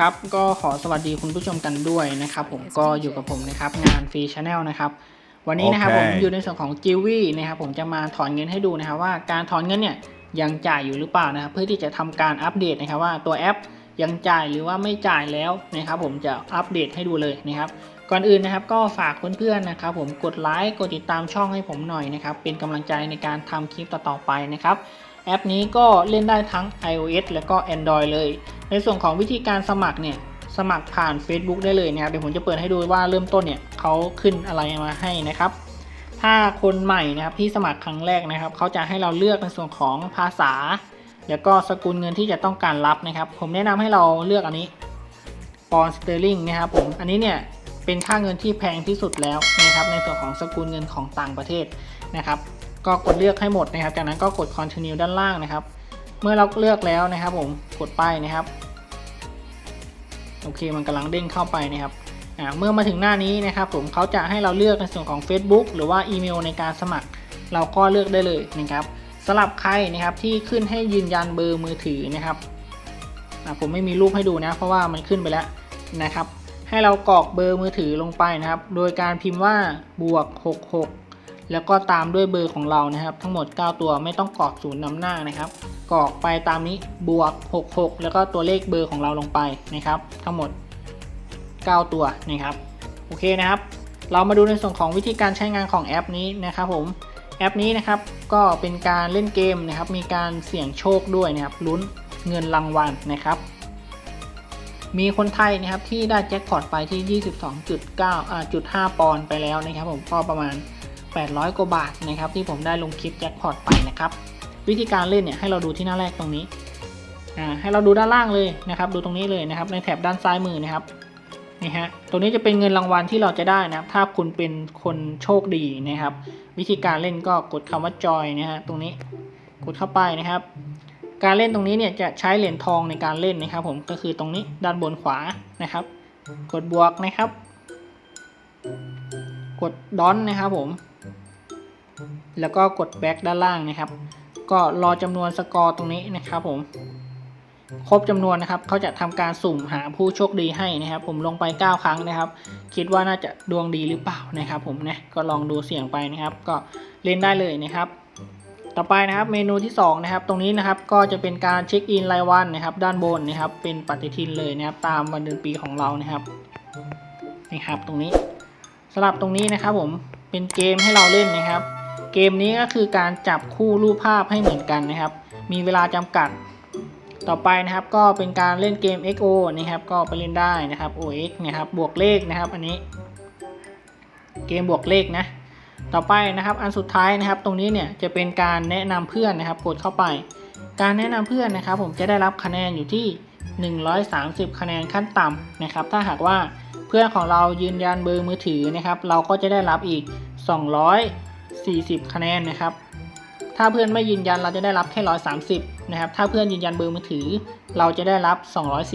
ครับก็ขอสวัสดีคุณผู้ชมกันด้วยนะครับผมก็อยู่กับผมนะครับงานฟรีชาแนลนะครับวันนี้นะครับโอผเคมอยู่ในส่วนของจิวี่นะครับผมจะมาถอนเงินให้ดูนะครับว่าการถอนเงินเนี่ยยังจ่ายอยู่หรือเปล่านะครับเพื่อที่จะทำการอัปเดตนะครับว่าตัวแอปยังจ่ายหรือว่าไม่จ่ายแล้วนะครับ ผมจะอัปเดตให้ดูเลยนะครับ ก่อนอื่นนะครับ ก็ฝากเพื่อนๆนะครับ ผมกดไลค์กดติดตามช่องให้ผมหน่อยนะครับเป็นกำลังใจในการทำคลิปต่อๆไปนะครับ แอปนี้ก็เล่นได้ทั้ง iOS แล้วก็ Android เลย ในส่วนของวิธีการสมัครเนี่ยสมัครผ่าน Facebook ได้เลยนะครับเดี๋ยวผมจะเปิดให้ดูว่าเริ่มต้นเนี่ยเขาขึ้นอะไรมาให้นะครับ ถ้าคนใหม่นะครับที่สมัครครั้งแรกนะครับเขาจะให้เราเลือกในส่วนของภาษา แล้วก็สกุลเงินที่จะต้องการรับนะครับ ผมแนะนำให้เราเลือกอันนี้ปอนสเตอร์ลิงนะครับผมอันนี้เนี่ยเป็นค่าเงินที่แพงที่สุดแล้วนะครับในส่วนของสกุลเงินของต่างประเทศนะครับ ก็กดเลือกให้หมดนะครับ จากนั้นก็กด continue ด้านล่างนะครับ เมื่อเราเลือกแล้วนะครับผมกดไปนะครับ โอเคมันกำลังเด้งเข้าไปนะครับอ่าเมื่อมาถึงหน้านี้นะครับ ผมเขาจะให้เราเลือกในส่วนของ Facebook หรือว่าอีเมลในการสมัคร เราก็เลือกได้เลยนะครับสำหรับใครนะครับที่ขึ้นให้ยืนยันเบอร์มือถือนะครับอ่าผมไม่มีรูปให้ดูนะเพราะว่ามันขึ้นไปแล้วนะครับ ให้เรากรอกเบอร์มือถือลงไปนะครับ โดยการพิมพ์ว่าบวก 66 แล้วก็ตามด้วยเบอร์ของเรานะครับ ทั้งหมด 9 ตัวไม่ต้องกรอกศูนย์นำหน้านะครับกรอกไปตามนี้บวก 66 แล้วก็ตัวเลขเบอร์ของเราลงไปนะครับ ทั้งหมด 9 ตัวนะครับโอเคนะครับ เรามาดูในส่วนของวิธีการใช้งานของแอปนี้นะครับผมแอปนี้นะครับก็เป็นการเล่นเกมนะครับ มีการเสี่ยงโชคด้วยนะครับลุ้นเงินรางวัลนะครับ มีคนไทยนะครับที่ได้แจ็คพอตไปที่ 22.9อ่าจุด5ปอนด์ไปแล้วนะครับ ผมก็ประมาณ 800 กว่าบาทนะครับที่ผมได้ลงคลิปแจ็คพอตไปนะครับวิธีการเล่นเนี่ยให้เราดูที่หน้าแรกตรงนี้อ่าให้เราดูด้านล่างเลยนะครับ ดูตรงนี้เลยนะครับ ในแถบด้านซ้ายมือนะครับนี่ฮะตรงนี้จะเป็นเงินรางวัลที่เราจะได้นะครับ ถ้าคุณเป็นคนโชคดีนะครับ วิธีการเล่นก็กดคำว่าจอยนะฮะตรงนี้กดเข้าไปนะครับ การเล่นตรงนี้เนี่ยจะใช้เหรียญทองในการเล่นนะครับ ผมก็คือตรงนี้ด้านบนขวานะครับ กดบวกนะครับ กดดอนนะครับผม แล้วก็กดแบ็กด้านล่างนะครับ ก็รอจำนวนสกอร์ตรงนี้นะครับผม ครบจำนวนนะครับเขาจะทำการสุ่มหาผู้โชคดีให้นะครับ ผมลงไป 9 ครั้งนะครับ คิดว่าน่าจะดวงดีหรือเปล่านะครับ ผมนะก็ลองดูเสี่ยงไปนะครับ ก็เล่นได้เลยนะครับต่อไปนะครับเมนูที่2นะครับตรงนี้นะครับก็จะเป็นการเช็คอินรายวันนะครับ ด้านบนนะครับ เป็นปฏิทินเลยนะครับ ตามวันเดือนปีของเรานะครับนี่ครับ ตรงนี้สำหรับตรงนี้นะครับผมเป็นเกมให้เราเล่นนะครับ เกมนี้ก็คือการจับคู่รูปภาพให้เหมือนกันนะครับ มีเวลาจำกัด ต่อไปนะครับก็เป็นการเล่นเกม XO นะครับก็ไปเล่นได้นะครับ OX นะครับบวกเลขนะครับอันนี้ เกมบวกเลขนะ ต่อไปนะครับอันสุดท้ายนะครับ ตรงนี้เนี่ยจะเป็นการแนะนำเพื่อนนะครับกดเข้าไป การแนะนำเพื่อนนะครับ ผมจะได้รับคะแนนอยู่ที่ 130 คะแนนขั้นต่ำนะครับ ถ้าหากว่าเพื่อนของเรายืนยันเบอร์มือถือนะครับ เราก็จะได้รับอีก 40 คะแนนนะครับ ถ้าเพื่อนไม่ยืนยันเราจะได้รับแค่ 130 นะครับ ถ้าเพื่อนยืนยันเบอร์มือถือ เราจะได้รับ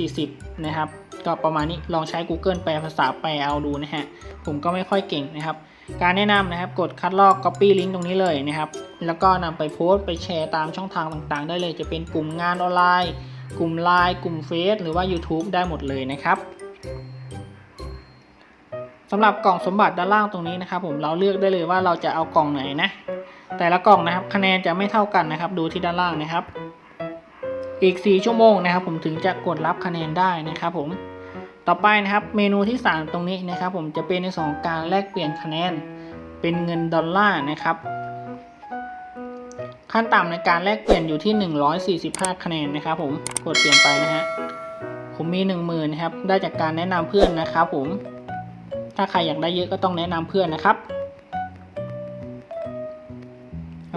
240 นะครับ ก็ประมาณนี้ลองใช้ Google แปลภาษาไปเอาดูนะฮะ ผมก็ไม่ค่อยเก่งนะครับ การแนะนำนะครับ กดคัดลอก Copy ลิงก์ตรงนี้เลยนะครับ แล้วก็นำไปโพสต์ไปแชร์ตามช่องทางต่างๆ ได้เลย จะเป็นกลุ่มงานออนไลน์ กลุ่ม Line กลุ่มเฟซหรือว่า YouTube ได้หมดเลยนะครับ สำหรับกล่องสมบัติด้านล่างตรงนี้นะครับ ผมเราเลือกได้เลยว่าเราจะเอากล่องไหนนะ แต่ละกล่องนะครับ คะแนนจะไม่เท่ากันนะครับ ดูที่ด้านล่างนะครับ อีก 4 ชั่วโมงนะครับ ผมถึงจะกดรับคะแนนได้นะครับ ผมต่อไปนะครับ เมนูที่ 3 ตรงนี้นะครับ ผมจะเป็นในสองการแลกเปลี่ยนคะแนนเป็นเงินดอลลาร์นะครับขั้นต่ำในการแลกเปลี่ยนอยู่ที่ 145 คะแนนนะครับ ผมกดเปลี่ยนไปนะฮะผมมี 10,000นะครับได้จากการแนะนำเพื่อนนะครับผม ถ้าใครอยากได้เยอะก็ต้องแนะนำเพื่อนนะครับ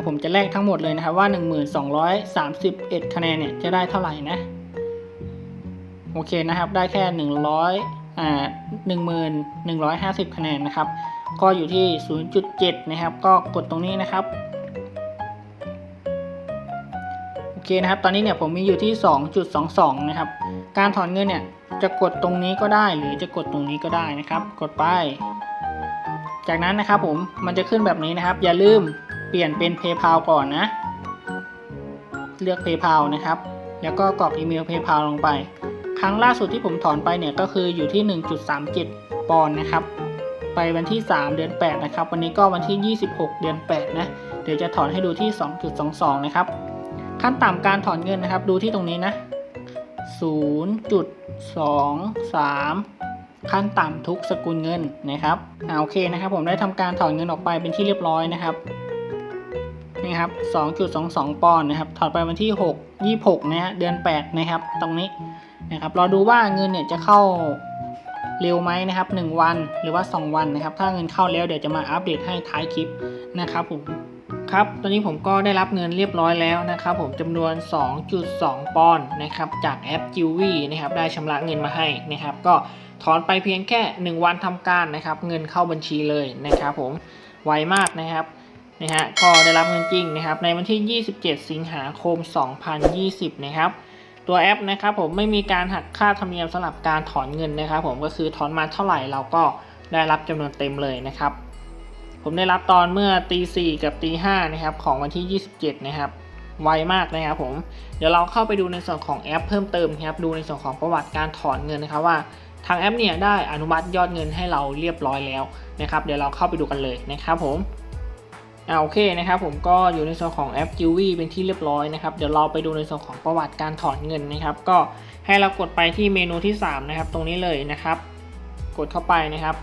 ผมจะแลกทั้งหมดเลยนะครับว่า 1231 คะแนนเนี่ยจะได้เท่าไหร่นะ โอเคนะครับได้แค่ 100อ่า1150 คะแนนนะครับ ก็อยู่ที่ 0.7 นะครับ ก็กดตรงนี้นะครับ เคนะครับ ตอนนี้เนี่ยผมมีอยู่ที่ 2.22 นะครับ การถอนเงินเนี่ยจะกดตรงนี้ก็ได้หรือจะกดตรงนี้ก็ได้นะครับ กดไป จากนั้นนะครับผมมันจะขึ้นแบบนี้นะครับ อย่าลืมเปลี่ยนเป็น PayPal ก่อนนะ เลือก PayPal นะครับ แล้วก็กรอกอีเมล PayPal ลงไป ครั้งล่าสุดที่ผมถอนไปเนี่ยก็คืออยู่ที่ 1.37 ปอนด์นะครับ ไปวันที่ 3 เดือน 8 นะครับ วันนี้ก็วันที่ 26 เดือน 8 นะ เดี๋ยวจะถอนให้ดูที่ 2.22 นะครับ ขั้นต่ำการถอนเงินนะครับ ดูที่ตรงนี้นะ 0.23 ขั้นต่ำทุกสกุลเงินนะครับอ่าโอเคนะครับ ผมได้ทำการถอนเงินออกไปเป็นที่เรียบร้อยนะครับนี่ครับ 2.22 ปอนด์นะครับ ถอนไปวันที่ 6 26 นะฮะ เดือน 8 นะครับ ตรงนี้นะครับ รอดูว่าเงินเนี่ยจะเข้าเร็วไหมนะครับ 1 วันหรือว่า 2 วันนะครับ ถ้าเงินเข้าแล้วเดี๋ยวจะมาอัปเดตให้ท้ายคลิปนะครับผม ครับ ตอนนี้ผมก็ได้รับเงินเรียบร้อยแล้วนะครับ ผมจำนวน 2.2 ปอนด์นะครับ จากแอป j w ีนะครับ ได้ชำระเงินมาให้นะครับ ก็ถอนไปเพียงแค่ 1 วันทำการนะครับ เงินเข้าบัญชีเลยนะครับ ผม ไวมากนะครับนะฮะ ก็ได้รับเงินจริงนะครับ ในวันที่ 27 สิงหาคม 2020 นะครับตัวแอปนะครับผมไม่มีการหักค่าธรรมเนียมสำหรับการถอนเงินนะครับ ผมก็คือถอนมาเท่าไหร่เราก็ได้รับจำนวนเต็มเลยนะครับ ผมได้รับตอนเมื่อตีสี่กับตีห้านะครับของวันที่ 27 นะครับ ไวมากนะครับผม เดี๋ยวเราเข้าไปดูในส่วนของแอปเพิ่มเติมนะครับ ดูในส่วนของประวัติการถอนเงินนะครับว่าทางแอปเนี่ยได้อนุมัติยอดเงินให้เราเรียบร้อยแล้วนะครับ เดี๋ยวเราเข้าไปดูกันเลยนะครับผมอ่าโอเคนะครับผมก็อยู่ในส่วนของแอป j w ีเป็นที่เรียบร้อยนะครับ เดี๋ยวเราไปดูในส่วนของประวัติการถอนเงินนะครับ ก็ให้เรากดไปที่เมนูที่ 3 นะครับ ตรงนี้เลยนะครับ กดเข้าไปนะครับ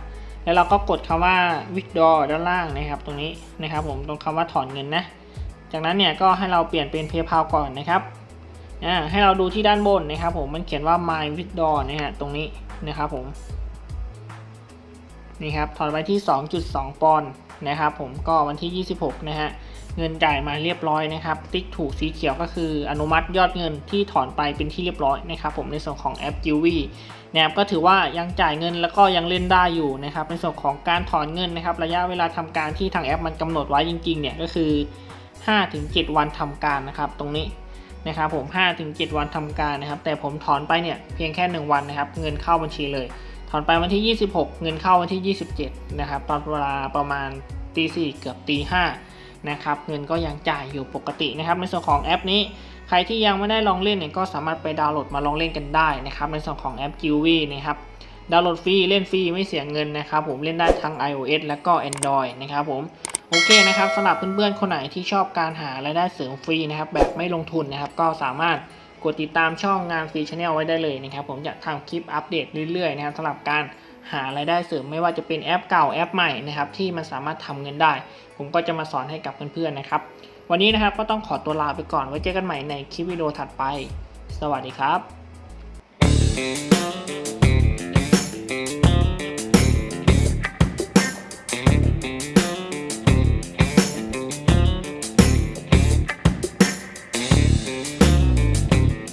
แล้วเราก็กดคำว่า withdraw ด้านล่างนะครับ ตรงนี้นะครับ ผมตรงคำว่าถอนเงินนะ จากนั้นเนี่ยก็ให้เราเปลี่ยนเป็น PayPal ก่อนนะครับอ่าให้เราดูที่ด้านบนนะครับ ผมมันเขียนว่า my withdraw นะฮะตรงนี้นะครับ ผมนี่ครับถอนไปที่ 2.2 ปอนด์นะครับ ผมก็วันที่ 26 นะฮะ เงินจ่ายมาเรียบร้อยนะครับ ติ๊กถูกสีเขียวก็คืออนุมัติยอดเงินที่ถอนไปเป็นที่เรียบร้อยนะครับ ผมในส่วนของแอป j w ีนะครับก็ถือว่ายังจ่ายเงินแล้วก็ยังเล่นได้อยู่นะครับ ในส่วนของการถอนเงินนะครับ ระยะเวลาทำการที่ทางแอปมันกำหนดไว้จริงๆเนี่ยก็คือ 5-7 วันทำการนะครับ ตรงนี้นะครับผม 5-7 วันทำการนะครับ แต่ผมถอนไปเนี่ยเพียงแค่ 1 วันนะครับ เงินเข้าบัญชีเลย ถอนไปวันที่ 26 เงินเข้าวันที่ 27 นะครับตอนเวลาประมาณตีสี่เกือบตีห้า นะครับเงินก็ยังจ่ายอยู่ปกตินะครับ ในส่วนของแอปนี้ใครที่ยังไม่ได้ลองเล่นเนี่ยก็สามารถไปดาวน์โหลดมาลองเล่นกันได้นะครับในส่วนของแอป j w ีนะครับดาวน์โหลดฟรีเล่นฟรีไม่เสียเงินนะครับผมเล่นได้ทั้ง iOS แล้วก็ Android นะครับผมโอเคนะครับสำหรับเพื่อนๆคนไหนที่ชอบการหารายได้เสริมฟรีนะครับแบบไม่ลงทุนนะครับก็สามารถกดติดตามช่องงานฟรีชาแนลไว้ได้เลยนะครับผมจะทำคลิปอัปเดตเรื่อยๆนะครับสำหรับการ หารายได้เสริมไม่ว่าจะเป็นแอปเก่าแอปใหม่นะครับที่มันสามารถทำเงินได้ ผมก็จะมาสอนให้กับเพื่อนๆนะครับ วันนี้นะครับก็ต้องขอตัวลาไปก่อนไว้เจอกันใหม่ในคลิปวิดีโอถัดไป สวัสดีครับ